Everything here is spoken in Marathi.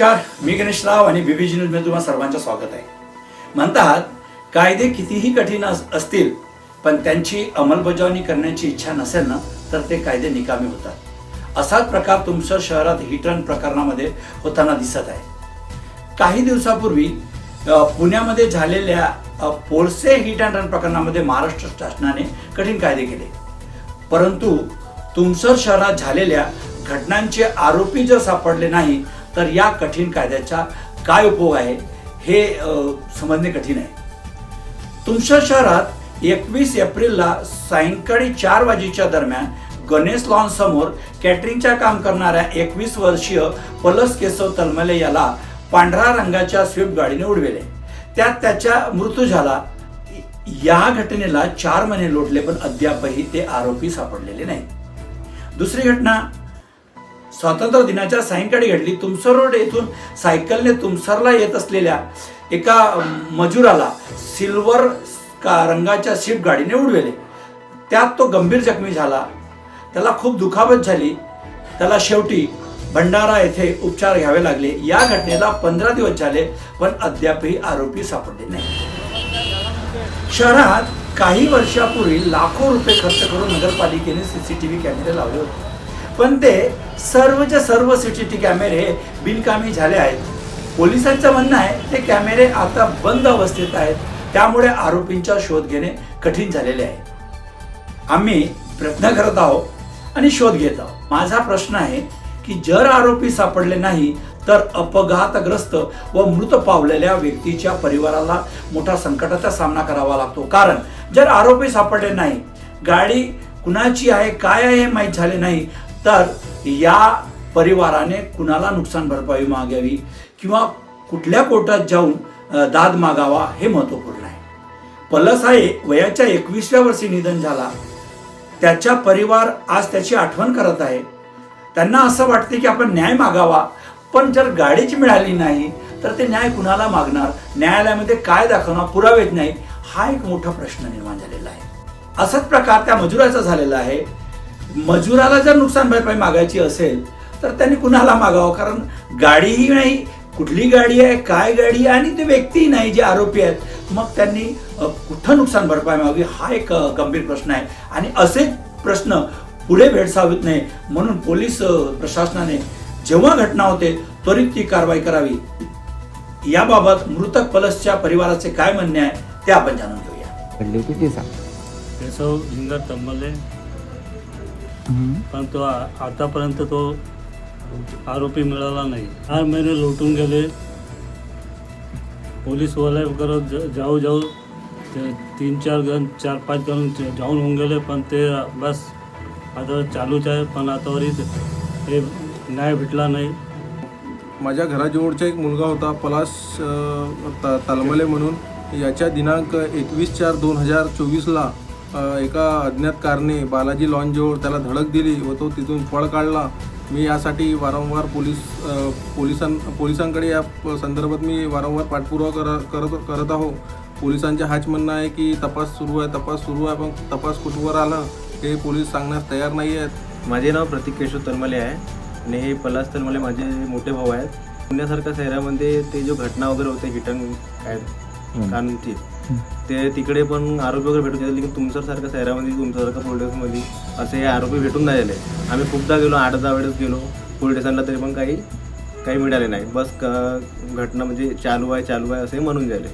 नमस्कार मी गणेश राव आणि बीबीजी न्यूजमध्ये तुम्हाला सर्वांचं स्वागत आहे. म्हणतात कायदे कितीही कठीण असतील पण त्यांची अंमलबजावणी करण्याची इच्छा नसेल ना तर ते कायदे निकामी होतात. असाच प्रकार तुमच्या शहरात हिटरन प्रकरणामध्ये होताना दिसत आहे. काही दिवसापूर्वी पुण्यामध्ये झालेल्या पोळसे हिट अँड रन प्रकरणामध्ये महाराष्ट्र शासनाने कठीण कायदे केले. परंतु तुमसर शहरात झालेल्या घटनांचे आरोपी जर सापडले नाही तर या कठीण कायद्याचा काय उपयोग आहे हे समजणे कठीण आहे. तुमच्या शहरात एकवीस एप्रिलला सायंकाळी चार वाजेच्या दरम्यान गणेश लॉन समोर कॅटरिंगच्या काम करणाऱ्या एकवीस वर्षीय पलस केशव तलमले याला पांढऱ्या रंगाच्या स्विफ्ट गाडीने उडविले. त्यात त्याचा मृत्यू झाला. या घटनेला चार महिने लोटले पण अद्यापही ते आरोपी सापडलेले नाही दुसरी घटना स्वातंत्र्य दिनाच्या सायंकाळी घडली. तुमसर रोड येथून सायकलने तुमसरला येत असलेल्या एका मजुराला सिल्वर का रंगाच्या स्विफ्ट गाडीने उडवेले. त्यात तो गंभीर जखमी झाला. त्याला खूप दुखापत झाली. त्याला शेवटी भंडारा येथे उपचार घ्यावे लागले. या घटनेला पंधरा दिवस झाले पण अद्यापही आरोपी सापडले नाही. शहरात काही वर्षापूर्वी लाखो रुपये खर्च करून नगरपालिकेने सीसीटीव्ही कॅमेरे लावले होते. पण ते सर्वच्या सर्व सीसीटीव्ही कॅमेरे बिनकामी झाले आहेत. पोलिसांचं म्हणणं आहे ते कॅमेरे आता बंद अवस्थेत आहेत. त्यामुळे आरोपींचा शोध घेणे कठीण झालेले आहे. आम्ही प्रयत्न करत आहोत आणि शोध घेत आहोत. माझा प्रश्न आहे की जर आरोपी सापडले नाही तर अपघातग्रस्त व मृत पावलेल्या व्यक्तीच्या परिवाराला मोठा संकटाचा सामना करावा लागतो. कारण जर आरोपी सापडले नाही गाडी कुणाची आहे काय आहे हे माहीत झाले नाही तर या परिवाराने कुणाला नुकसान भरपाई मागावी किंवा कुठल्या कोर्टात जाऊन दाद मागावा हे महत्त्वपूर्ण आहे. पलस हा वयाच्या एकवीसव्या वर्षी निधन झाला. त्याचा परिवार आज त्याची आठवण करत आहे. त्यांना असं वाटते की आपण न्याय मागावा पण जर गाडीच मिळाली नाही तर ते न्याय कुणाला मागणार? न्यायालयामध्ये काय दाखवणार? पुरावेच नाही हा एक मोठा प्रश्न निर्माण झालेला आहे. असाच प्रकार त्या मजुराचा झालेला आहे. मजुराला जर नुकसान भरपाई मागायची असेल तर त्यांनी कुणाला मागावं? कारण गाडीही नाही कुठली गाडी आहे काय गाडी आहे आणि ते व्यक्तीही नाही जे आरोपी आहेत. मग त्यांनी कुठं नुकसान भरपाई मागावी? हा एक गंभीर प्रश्न आहे. आणि असे प्रश्न पुढे भेडसावत नाही. म्हणून पोलीस प्रशासनाने जेव्हा घटना होते त्वरित ती कारवाई करावी. याबाबत मृतक पलसच्या परिवाराचे काय म्हणणे आहे ते आपण जाणून घेऊया. केशव लिंगर तंबले. पण तो आतापर्यंत तो आरोपी मिळाला नाही. चार महिने लोटून गेले. पोलीसवाले करत ज- जाऊ जाऊ ते तीन चार गण चार पाच गण जाऊन होऊन गेले पण ते बस आता चालूच आहे पण आतावरी ते- ते न्याय भेटला नाही. माझ्या घराजवळचा एक मुलगा होता पलाश त तालमले म्हणून. याच्या दिनांक एकवीस चार दोन हजार चोवीसला एका अज्ञात कारने बालाजी लॉनजवळ त्याला धडक दिली व तो तिथून पळ काढला. मी यासाठी वारंवार पोलीस पोलिसां पोलिसांकडे या संदर्भात मी वारंवार पाठपुरावा करा करत करत आहो. पोलिसांचे हाच म्हणणं आहे की तपास सुरू आहे तपास सुरू आहे पण तपास कुठवर आला हे पोलीस सांगण्यास तयार नाही आहेत. माझे नाव प्रतीक केशव तनमले आहे आणि हे पलास तनमले माझे मोठे भाऊ आहेत. पुण्यासारख्या शहरामध्ये ते जो घटना वगैरे होते हिटन काय कानूनची ते तिकडे पण आरोपी वगैरे भेटून येतात की तुमच्यासारख्या शहरामध्ये तुमच्यासारख्या पोलिसमध्ये असे आरोपी भेटून नाही आले आम्ही खूपदा गेलो आठ दहा वेळेस गेलो. पोलीस स्टेशनला तरी पण काही काही मिळाले नाही. बस क घटना म्हणजे चालू आहे चालू आहे असे म्हणून गेले.